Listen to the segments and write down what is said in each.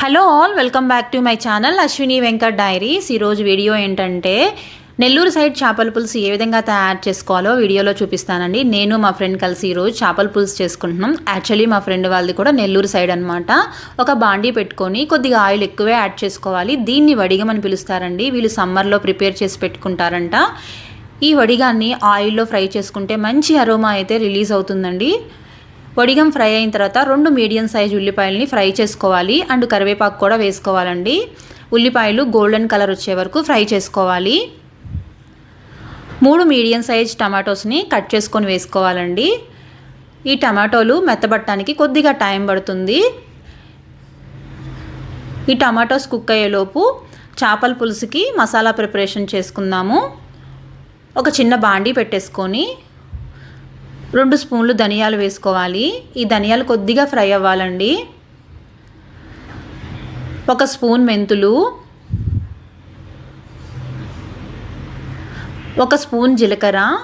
Hello all welcome back to my channel Ashwini Venkat diaries. ఈరోజు video ఏంటంటే Nellore side చేపల పులుసు ఏ విధంగా తయారు చేసుకోవాలో వీడియోలో చూపిస్తానండి. నేను మా ఫ్రెండ్ కలిసి ఈరోజు చేపల పులుసు చేసుకుంటున్నాం. యాక్చువల్లీ మా ఫ్రెండ్ వాళ్ళది కూడా నెల్లూరు సైడ్ అనమాట ఒక బాండీ పెట్టుకొని కొద్దిగా ఆయిల్ ఎక్కువే యాడ్ చేసుకోవాలి. దీన్ని వడిగమని పిలుస్తారండి. వీళ్ళు సమ్మర్లో ప్రిపేర్ చేసి పెట్టుకుంటారంట. ఈ వడిగాన్ని ఆయిల్లో ఫ్రై చేసుకుంటే మంచి అరోమా అయితే రిలీజ్ అవుతుందండి. పొడిగం ఫ్రై అయిన తర్వాత రెండు మీడియం సైజ్ ఉల్లిపాయలని ఫ్రై చేసుకోవాలి. అండ్ కరివేపాకు కూడా వేసుకోవాలండి. ఉల్లిపాయలు గోల్డెన్ కలర్ వచ్చే వరకు ఫ్రై చేసుకోవాలి. మూడు మీడియం సైజ్ టమాటోస్ని కట్ చేసుకొని వేసుకోవాలండి. ఈ టమాటోలు మెత్తబట్టడానికి కొద్దిగా టైం పడుతుంది. ఈ టమాటోస్ కుక్ అయ్యేలోపు చేపల పులుసుకి మసాలా ప్రిపరేషన్ చేసుకుందాము. ఒక చిన్న బాండీ పెట్టేసుకొని రెండు స్పూన్లు ధనియాలు వేసుకోవాలి. ఈ ధనియాలు కొద్దిగా ఫ్రై అవ్వాలండి. ఒక స్పూన్ మెంతులు. ఒక స్పూన్ జీలకర్ర.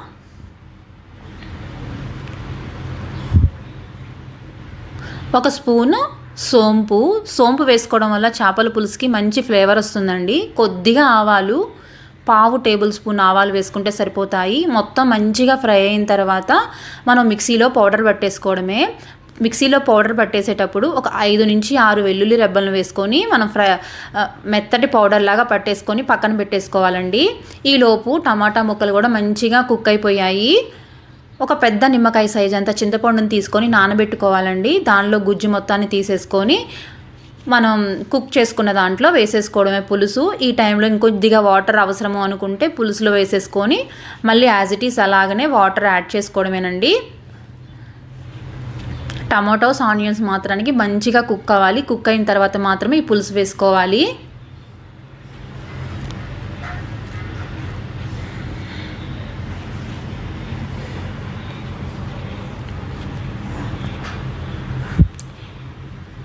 ఒక స్పూను సోంపు. సోంపు వేసుకోవడం వల్ల చేపల పులుసుకి మంచి ఫ్లేవర్ వస్తుందండి. కొద్దిగా ఆవాలు పావు టేబుల్ స్పూన్ ఆవాలు వేసుకుంటే సరిపోతాయి. మొత్తం మంచిగా ఫ్రై అయిన తర్వాత మనం మిక్సీలో పౌడర్ పట్టేసుకోవడమే. మిక్సీలో పౌడర్ పట్టేసేటప్పుడు ఒక ఐదు నుంచి ఆరు వెల్లుల్లి రెబ్బలను వేసుకొని మనం ఫ్రై మెత్తటి పౌడర్ లాగా పట్టేసుకొని పక్కన పెట్టేసుకోవాలండి. ఈలోపు టమాటా ముక్కలు కూడా మంచిగా కుక్ అయిపోయాయి. ఒక పెద్ద నిమ్మకాయ సైజ్ అంత చింతపండుని తీసుకొని నానబెట్టుకోవాలండి. దానిలో గుజ్జు మొత్తాన్ని తీసేసుకొని మనం కుక్ చేసుకున్న దాంట్లో వేసేసుకోవడమే పులుసు. ఈ టైంలో ఇంకొద్దిగా వాటర్ అవసరము అనుకుంటే పులుసులో వేసేసుకొని మళ్ళీ యాజ్ ఇట్ ఈస్ అలాగనే వాటర్ యాడ్ చేసుకోవడమేనండి. టమాటోస్ ఆనియన్స్ మాత్రానికి మంచిగా కుక్ అవ్వాలి. కుక్ అయిన తర్వాత మాత్రమే ఈ పులుసు వేసుకోవాలి.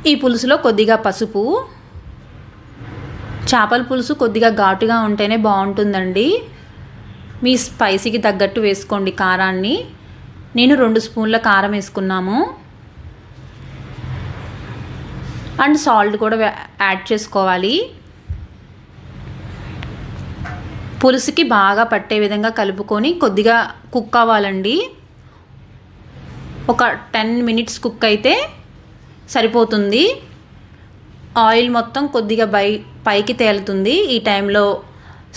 ఈ పులుసులో కొద్దిగా పసుపు చేపల పులుసు కొద్దిగా ఘాటుగా ఉంటేనే బాగుంటుందండి. మీ స్పైసీకి తగ్గట్టు వేసుకోండి కారాన్ని. నేను రెండు స్పూన్ల కారం వేసుకున్నాము. అండ్ సాల్ట్ కూడా యాడ్ చేసుకోవాలి. పులుసుకి బాగా పట్టే విధంగా కలుపుకొని కొద్దిగా కుక్ అవ్వాలండి. ఒక టెన్ మినిట్స్ కుక్ అయితే సరిపోతుంది. ఆయిల్ మొత్తం కొద్దిగా బై పైకి తేలుతుంది. ఈ టైంలో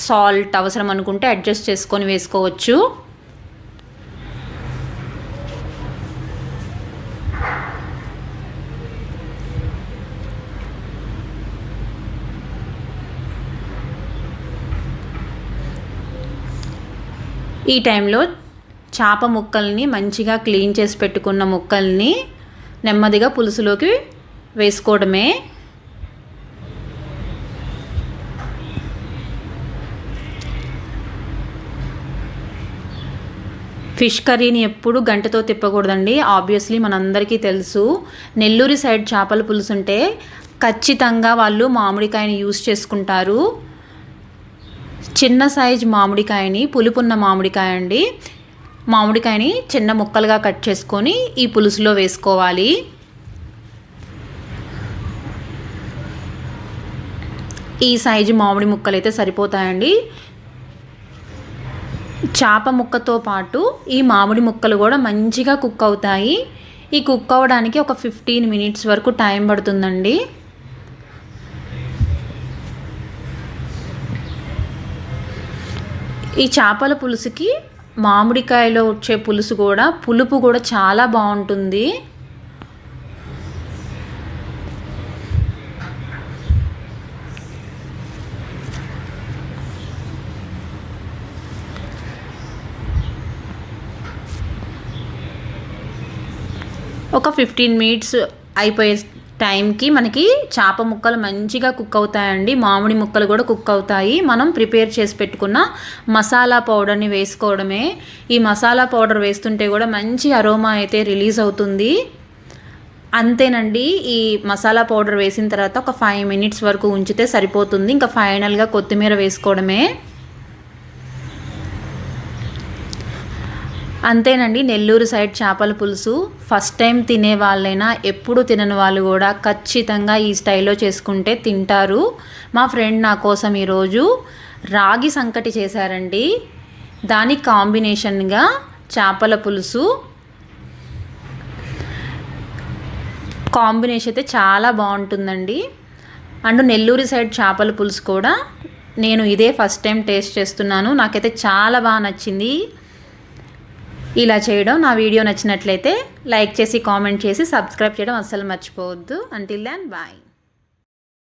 సాల్ట్ అవసరం అనుకుంటే అడ్జస్ట్ చేసుకొని వేసుకోవచ్చు. ఈ టైంలో చేప ముక్కల్ని మంచిగా క్లీన్ చేసి పెట్టుకున్న ముక్కల్ని నెమ్మదిగా పులుసులోకి వేసుకోవడమే. ఫిష్ కర్రీని ఎప్పుడు గంటతో తిప్పకూడదండి. ఆబ్వియస్లీ మనందరికీ తెలుసు. నెల్లూరి సైడ్ చేపల పులుసు ఉంటే ఖచ్చితంగా వాళ్ళు మామిడికాయని యూస్ చేసుకుంటారు. చిన్న సైజ్ మామిడికాయని పులుపున్న మామిడికాయ అండి. మామిడికాయని చిన్న ముక్కలుగా కట్ చేసుకొని ఈ పులుసులో వేసుకోవాలి. ఈ సైజు మామిడి ముక్కలు అయితే సరిపోతాయండి. చేప ముక్కతో పాటు ఈ మామిడి ముక్కలు కూడా మంచిగా కుక్ అవుతాయి. ఈ కుక్ అవ్వడానికి ఒక ఫిఫ్టీన్ మినిట్స్ వరకు టైం పడుతుందండి. ఈ చేపల పులుసుకి మామిడికాయలో వచ్చే పులుసు కూడా పులుపు కూడా చాలా బాగుంటుంది. ఒక ఫిఫ్టీన్ మినిట్స్ అయిపోయే టైంకి మనకి చేప ముక్కలు మంచిగా కుక్ అవుతాయండి. మామిడి ముక్కలు కూడా కుక్ అవుతాయి. మనం ప్రిపేర్ చేసి పెట్టుకున్న మసాలా పౌడర్ని వేసుకోవడమే. ఈ మసాలా పౌడర్ వేస్తుంటే కూడా మంచి అరోమా అయితే రిలీజ్ అవుతుంది. అంతేనండి ఈ మసాలా పౌడర్ వేసిన తర్వాత ఒక ఫైవ్ మినిట్స్ వరకు ఉంచితే సరిపోతుంది. ఇంకా ఫైనల్గా కొత్తిమీర వేసుకోవడమే. అంతేనండి నెల్లూరు సైడ్ చేపల పులుసు ఫస్ట్ టైం తినే వాళ్ళైనా ఎప్పుడు తినని వాళ్ళు కూడా ఖచ్చితంగా ఈ స్టైల్లో చేసుకుంటే తింటారు. మా ఫ్రెండ్ నా కోసం ఈరోజు రాగి సంకటి చేశారండి. దాని కాంబినేషన్గా చేపల పులుసు. కాంబినేషన్ అయితే చాలా బాగుంటుందండి. అండ్ నెల్లూరు సైడ్ చేపల పులుసు కూడా నేను ఇదే ఫస్ట్ టైం టేస్ట్ చేస్తున్నాను. నాకైతే చాలా బాగా నచ్చింది. ఇలా చేయడం. నా వీడియో నచ్చినట్లయితే లైక్ చేసి కామెంట్ చేసి సబ్స్క్రైబ్ చేయడం అస్సలు మర్చిపోవద్దు. అంటిల్ దాన్ బాయ్